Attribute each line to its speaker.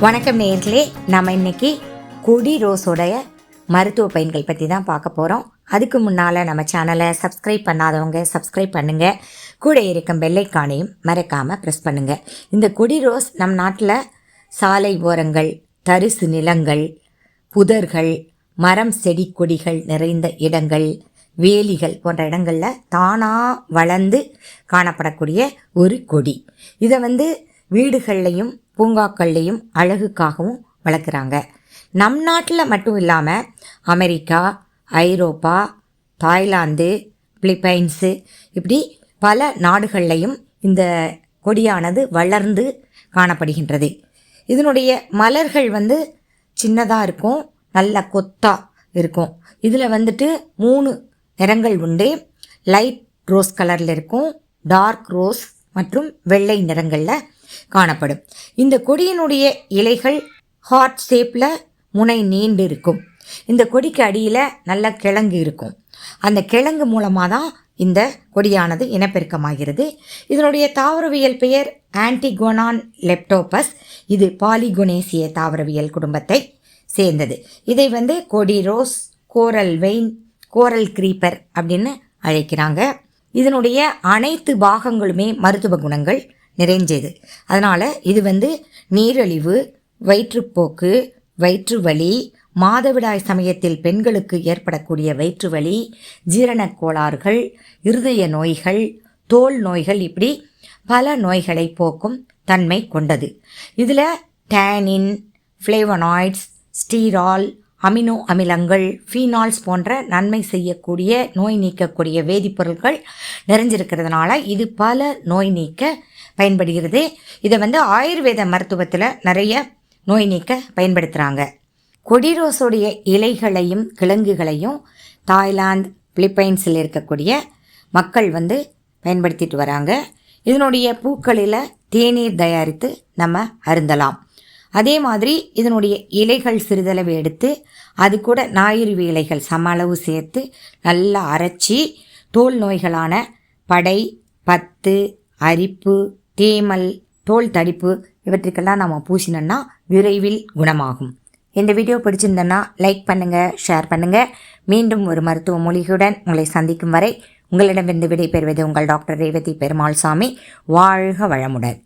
Speaker 1: வணக்கம் நேர்களே நம்ம இன்னைக்கு கொடி ரோஸோடைய மருத்துவ பயன்கள் பற்றி தான் பார்க்க போகிறோம் அதுக்கு முன்னால் நம்ம சேனலை சப்ஸ்கிரைப் பண்ணாதவங்க சப்ஸ்கிரைப் பண்ணுங்கள் கூட இருக்கும் பெல்லைக்கானையும் மறக்காமல் ப்ரெஸ் பண்ணுங்கள் இந்த கொடி ரோஸ் நம் நாட்டில் சாலை ஓரங்கள் தரிசு நிலங்கள் புதர்கள் மரம் செடி கொடிகள் நிறைந்த இடங்கள் வேலிகள் போன்ற இடங்களில் தானாக வளர்ந்து காணப்படக்கூடிய ஒரு கொடி. இதை வந்து வீடுகள்லையும் பூங்காக்கள்லேயும் அழகுக்காகவும் வளர்க்குறாங்க. நம் நாட்டில் மட்டும் இல்லாமல் அமெரிக்கா ஐரோப்பா தாய்லாந்து பிலிப்பைன்ஸு இப்படி பல நாடுகள்லையும் இந்த கொடியானது வளர்ந்து காணப்படுகின்றது. இதனுடைய மலர்கள் வந்து சின்னதாக இருக்கும் நல்ல கொத்தாக இருக்கும். இதில் வந்துட்டு மூணு நிறங்கள் உண்டு. லைட் ரோஸ் கலரில் இருக்கும் டார்க் ரோஸ் மற்றும் வெள்ளை நிறங்களில் காணப்படும். இந்த கொடியினுடைய இலைகள் ஹார்ட் ஷேப்பில் முனை நீண்டு இருக்கும். இந்த கொடிக்கு அடியில் நல்ல கிழங்கு இருக்கும். அந்த கிழங்கு மூலமாக தான் இந்த கொடியானது இனப்பெருக்கமாகிறது. இதனுடைய தாவரவியல் பெயர் ஆன்டிகோனான் லெப்டோபஸ் இது பாலிகுனேசிய தாவரவியல் குடும்பத்தை சேர்ந்தது. இதை வந்து கொடி rose coral vine coral creeper அப்படின்னு அழைக்கிறாங்க. இதனுடைய அனைத்து பாகங்களுமே மருத்துவ குணங்கள். நிறைஞ்சது. அதனால் இது வந்து நீரழிவு வயிற்றுப்போக்கு வயிற்று வலி மாதவிடாய் சமயத்தில் பெண்களுக்கு ஏற்படக்கூடிய வயிற்று வலி ஜீரணக் கோளாறுகள் இருதய நோய்கள் தோல் நோய்கள் இப்படி பல நோய்களை போக்கும் தன்மை கொண்டது. இதில் டேனின் ஃப்ளேவனாய்ட்ஸ் ஸ்டீரால் அமினோ அமிலங்கள் ஃபீனால்ஸ் போன்ற நன்மை செய்யக்கூடிய நோய் நீக்கக்கூடிய வேதிப்பொருட்கள் நிறைஞ்சிருக்கிறதுனால இது பல நோய் நீக்க பயன்படுகிறது. இதை வந்து ஆயுர்வேத மருத்துவத்தில் நிறைய நோய் நீக்க பயன்படுத்துகிறாங்க கொடிரோஸுடைய இலைகளையும் கிழங்குகளையும் தாய்லாந்து பிலிப்பைன்ஸில் இருக்கக்கூடிய மக்கள் வந்து பயன்படுத்திட்டு வராங்க. இதனுடைய பூக்களில் தேநீர் தயாரித்து நம்ம அருந்தலாம். அதே மாதிரி இதனுடைய இலைகள் சிறிதளவு எடுத்து அது கூட ஞாயிறு இலைகள் சம அளவு சேர்த்து நல்லா அரைச்சி தோல் நோய்களான படை பத்து அரிப்பு தேமல் தோல் தடிப்பு இவற்றுக்கெல்லாம் நம்ம பூசினோன்னா விரைவில் குணமாகும். இந்த வீடியோ பிடிச்சிருந்தேன்னா லைக் பண்ணுங்கள் ஷேர் பண்ணுங்கள் மீண்டும் ஒரு மருத்துவ மூலிகையுடன் உங்களை சந்திக்கும் வரை உங்களிடமிருந்து விடைபெறுவது உங்கள் டாக்டர் ரேவதி பெருமாள் சாமி வாழ்க வளமுடன்.